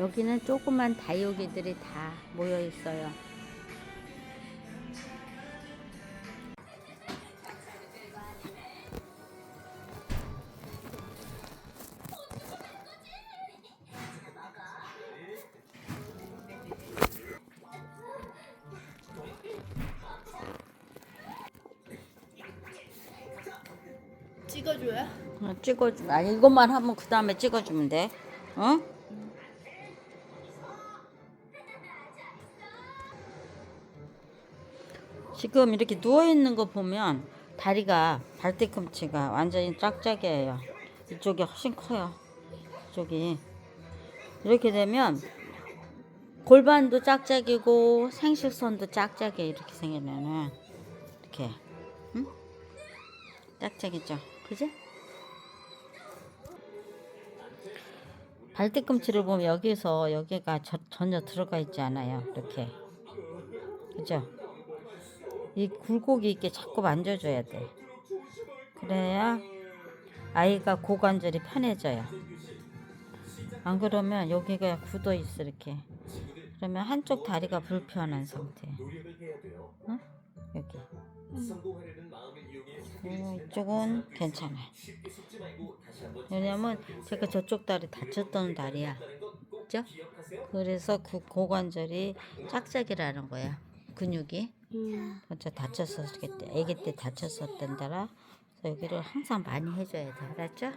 여기는 조그만 다육이들이 다 모여 있어요. 찍어줘요? 어, 찍어주 아니 이것만 하면 그 다음에 찍어주면 돼. 어? 지금 이렇게 누워 있는 거 보면 다리가 발뒤꿈치가 완전히 짝짝이에요. 이쪽이 훨씬 커요. 이쪽이 이렇게 되면 골반도 짝짝이고 생식선도 짝짝이 이렇게 생기면은 이렇게 응? 짝짝이죠, 그지? 발뒤꿈치를 보면 여기서 여기가 저- 전혀 들어가 있지 않아요. 이렇게. 그죠? 이 굴곡이 있게 자꾸 만져줘야 돼. 그래야 아이가 고관절이 편해져요. 안 그러면 여기가 굳어 있어 이렇게. 그러면 한쪽 다리가 불편한 상태. 응? 여기. 어, 이쪽은 괜찮아. 왜냐면 제가 저쪽 다리 다쳤던 다리야. 그죠? 그래서 그 고관절이 짝짝이라는 거야. 근육이. 음. 진짜 다쳤었을 때, 아기 때 다쳤었던 데라. 여기를 항상 많이 해줘야 돼. 알았죠?